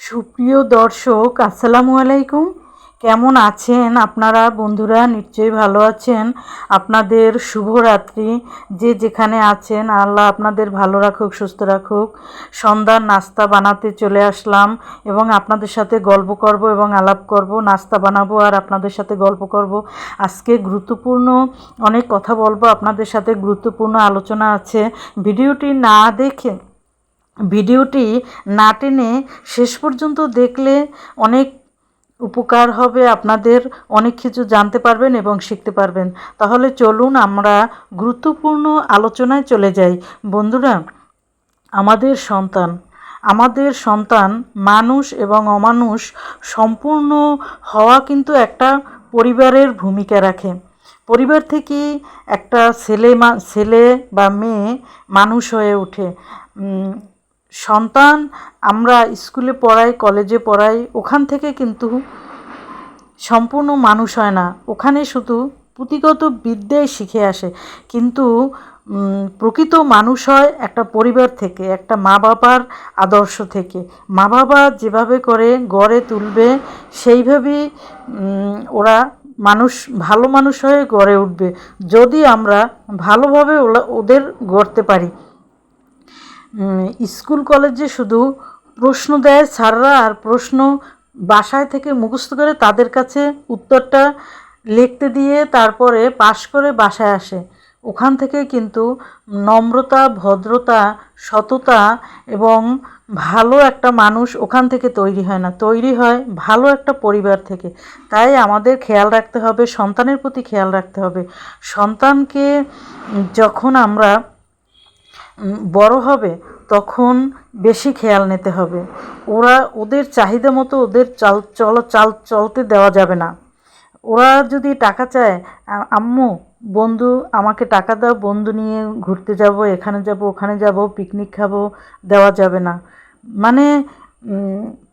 সুপ্রিয় দর্শক, আসসালামু আলাইকুম। কেমন আছেন আপনারা? বন্ধুরা, নিশ্চয়ই ভালো আছেন। আপনাদের শুভরাত্রি। যে যেখানে আছেন, আল্লাহ আপনাদের ভালো রাখুক, সুস্থ রাখুক। সন্ধ্যার নাস্তা বানাতে চলে আসলাম এবং আপনাদের সাথে গল্প করব এবং আলাপ করব, নাস্তা বানাবো আর আপনাদের সাথে গল্প করব। আজকে গুরুত্বপূর্ণ অনেক কথা বলব, আপনাদের সাথে গুরুত্বপূর্ণ আলোচনা আছে। ভিডিওটি না দেখে ভিডিওটি না টেনে শেষ পর্যন্ত দেখলে অনেক উপকার হবে, আপনাদের অনেক কিছু জানতে পারবেন এবং শিখতে পারবেন। তাহলে চলুন আমরা গুরুত্বপূর্ণ আলোচনায় চলে যাই। বন্ধুরা, আমাদের সন্তান আমাদের সন্তান মানুষ এবং অমানুষ সম্পূর্ণ হওয়া কিন্তু একটা পরিবারের ভূমিকা রাখে। পরিবার থেকে একটা ছেলে ছেলে বা মেয়ে মানুষ হয়ে ওঠে। সন্তান আমরা স্কুলে পড়াই, কলেজে পড়াই, ওখান থেকে কিন্তু সম্পূর্ণ মানুষ হয় না। ওখানে শুধু পুঁথিগত বিদ্যাই শিখে আসে। কিন্তু প্রকৃত মানুষ হয় একটা পরিবার থেকে, একটা মা বাবার আদর্শ থেকে। মা বাবা যেভাবে করে গড়ে তুলবে, সেইভাবেই ওরা মানুষ, ভালো মানুষ হয়ে গড়ে উঠবে। যদি আমরা ভালোভাবে ওদের গড়তে পারি। স্কুল কলেজে শুধু প্রশ্ন দেয় স্যাররা আর প্রশ্ন বাসায় থেকে মুখস্থ করে তাদের কাছে উত্তরটা লিখতে দিয়ে তারপরে পাশ করে বাসায় আসে। ওখান থেকে কিন্তু নম্রতা, ভদ্রতা, সততা এবং ভালো একটা মানুষ ওখান থেকে তৈরি হয় না। তৈরি হয় ভালো একটা পরিবার থেকে। তাই আমাদের খেয়াল রাখতে হবে, সন্তানের প্রতি খেয়াল রাখতে হবে। সন্তানকে যখন আমরা বড় হবে, তখন বেশি খেয়াল নিতে হবে। ওরা ওদের চাহিদা মতো ওদের চাল, চল, চাল চলতে দেওয়া যাবে না। ওরা যদি টাকা চায় আম্মু, বন্ধু, আমাকে টাকা দাও, বন্ধু নিয়ে ঘুরতে যাব, এখানে যাব, ওখানে যাব পিকনিক খাব, দেওয়া যাবে না। মানে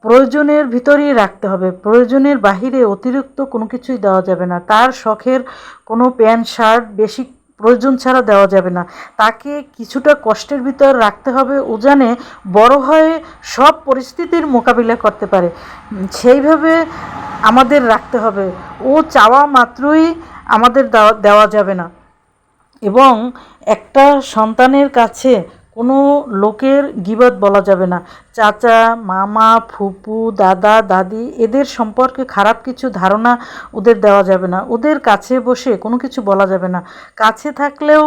প্রয়োজনের ভিতরেই রাখতে হবে। প্রয়োজনের বাহিরে অতিরিক্ত কোনো কিছুই দেওয়া যাবে না। তার শখের কোনো প্যান্ট, শার্ট, বেশি প্রয়োজন ছাড়া দেওয়া যাবে না। তাকে কিছুটা কষ্টের ভিতর রাখতে হবে। ও জানে বড়ো হয়ে সব পরিস্থিতির মোকাবিলা করতে পারে। সেইভাবে আমাদের রাখতে হবে। ও চাওয়া মাত্রই আমাদের দেওয়া যাবে না। এবং একটা সন্তানের কাছে কোনো লোকের গিবত বলা যাবে না। চাচা, মামা, ফুপু, দাদা, দাদি, এদের সম্পর্কে খারাপ কিছু ধারণা ওদের দেওয়া যাবে না। ওদের কাছে বসে কোনো কিছু বলা যাবে না। কাছে থাকলেও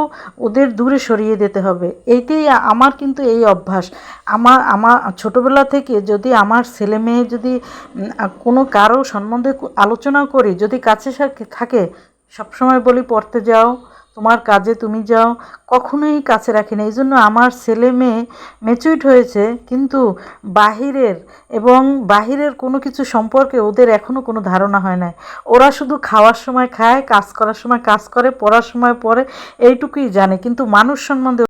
ওদের দূরে সরিয়ে দিতে হবে। এইটাই আমার কিন্তু এই অভ্যাস। আমার আমার ছোটোবেলা থেকে যদি আমার ছেলে মেয়ে যদি কোনো কারও সম্বন্ধে আলোচনা করি, যদি কাছে থাকে, সবসময় বলি, পড়তে যাও। তোমার কাজে তুমি যাও, কখনোই কাছে রাখি না এই জন্য আমার ছেলে মেয়ে মেচুইট হয়েছে, কিন্তু বাহিরের এবং বাহিরের কোনো কিছু সম্পর্কে ওদের এখনও কোনো ধারণা হয় না ওরা শুধু খাওয়ার সময় খায়, কাজ করার সময় কাজ করে, পড়ার সময় পড়ে, এইটুকুই জানে। কিন্তু মানুষ সম্বন্ধে